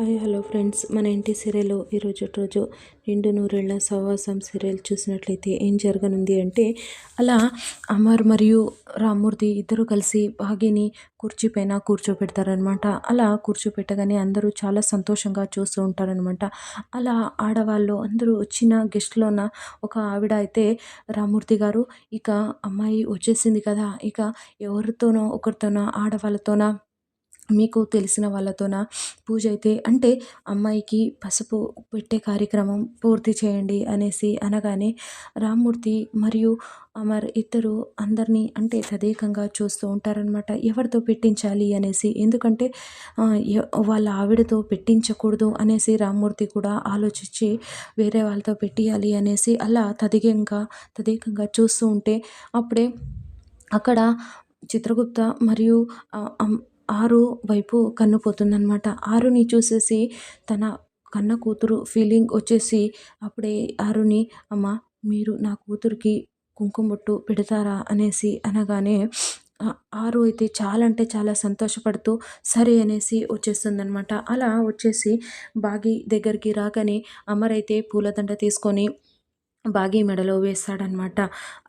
Hi hello friends. మన ఇంటి serial ఈరోజు రోజు నిండు నూరేళ్ళ సహవాసం సీరియల్ చూసినట్లయితే ఏం జరగనుంది అంటే అలా అమర్ మరియు రామ్మూర్తి ఇద్దరు కలిసి భాగ్యని కుర్చీ పైన కూర్చోపెడతారనమాట అలా కూర్చోపెట్టగానే అందరూ చాలా సంతోషంగా చూస్తూ ఉంటారనమాట అలా ఆడవాళ్ళు అందరూ వచ్చిన గెస్ట్లోన ఒక ఆవిడ అయితే రామ్మూర్తి గారు ఇక అమ్మాయి వచ్చేసింది కదా. ఇక ఎవరితోనో ఒకరితోనో ఆడవాళ్ళతోన మీకు తెలిసిన వాళ్ళతోన పూజ అయితే అంటే అమ్మాయికి పసుపు పెట్టే కార్యక్రమం పూర్తి చేయండి అనేసి అనగానే రామ్మూర్తి మరియు అమర్ ఇద్దరు అందరినీ అంటే తదేకంగా చూస్తూ ఉంటారనమాట ఎవరితో పెట్టించాలి అనేసి? ఎందుకంటే వాళ్ళ ఆవిడతో పెట్టించకూడదు అనేసి రామ్మూర్తి కూడా ఆలోచించి వేరే వాళ్ళతో పెట్టియాలి అనేసి అలా తదిగంగా తదేకంగా చూస్తూ ఉంటే అప్పుడే అక్కడ చిత్రగుప్త మరియు ఆరు వైపు కన్ను పోతుందనమాట ఆరుని చూసేసి తన కన్న కూతురు ఫీలింగ్ వచ్చేసి అప్పుడే ఆరుని అమ్మ మీరు నా కూతురికి కుంకుమొట్టు పెడతారా? అనేసి అనగానే ఆరు అయితే చాలా అంటే చాలా సంతోషపడుతూ సరే అనేసి వచ్చేస్తుందనమాట అలా వచ్చేసి బాగి దగ్గరికి రాగానే అమర్ అయితే పూలదండ తీసుకొని బాగి మెడలో వేస్తాడనమాట.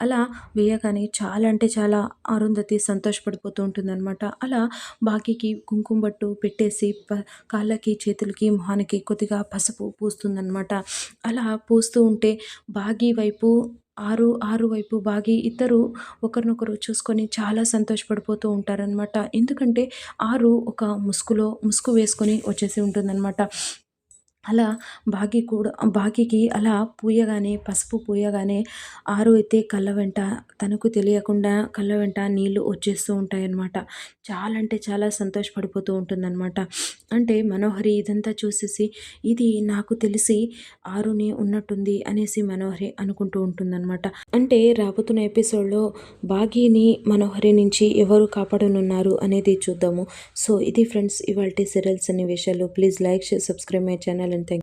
అలా వేయగానే చాలా అంటే చాలా అరుంధతి సంతోషపడిపోతూ ఉంటుందన్నమాట అలా బాగికి కుంకుమ బట్టు పెట్టేసి ప కాళ్ళకి చేతులకి మొహానికి కొద్దిగా పసుపు పూస్తుందన్నమాట అలా పూస్తూ ఉంటే బాగి వైపు ఆరు ఆరు వైపు బాగి ఇద్దరు ఒకరినొకరు చూసుకొని చాలా సంతోషపడిపోతూ ఉంటారనమాట. ఎందుకంటే ఆరు ఒక ముసుగులో ముసుగు వేసుకొని వచ్చేసి ఉంటుందన్నమాట అలా బాగి కూడా బాకీకి అలా పూయగానే పసుపు పూయగానే ఆరు అయితే కళ్ళ వెంట తనకు తెలియకుండా కళ్ళ వెంట నీళ్ళు వచ్చేస్తూ ఉంటాయన్నమాట. చాలా అంటే చాలా సంతోషపడిపోతూ ఉంటుందన్నమాట. అంటే మనోహరి ఇదంతా చూసేసి ఇది నాకు తెలిసి ఆరుని ఉన్నట్టుంది అనేసి మనోహరి అనుకుంటూ ఉంటుందన్నమాట. అంటే రాబోతున్న ఎపిసోడ్లో బాగీని మనోహరి నుంచి ఎవరు కాపాడనున్నారు అనేది చూద్దాము. సో ఇది ఫ్రెండ్స్ ఇవాళ సీరియల్స్ అనే విషయాలు please like share subscribe my channel. and things.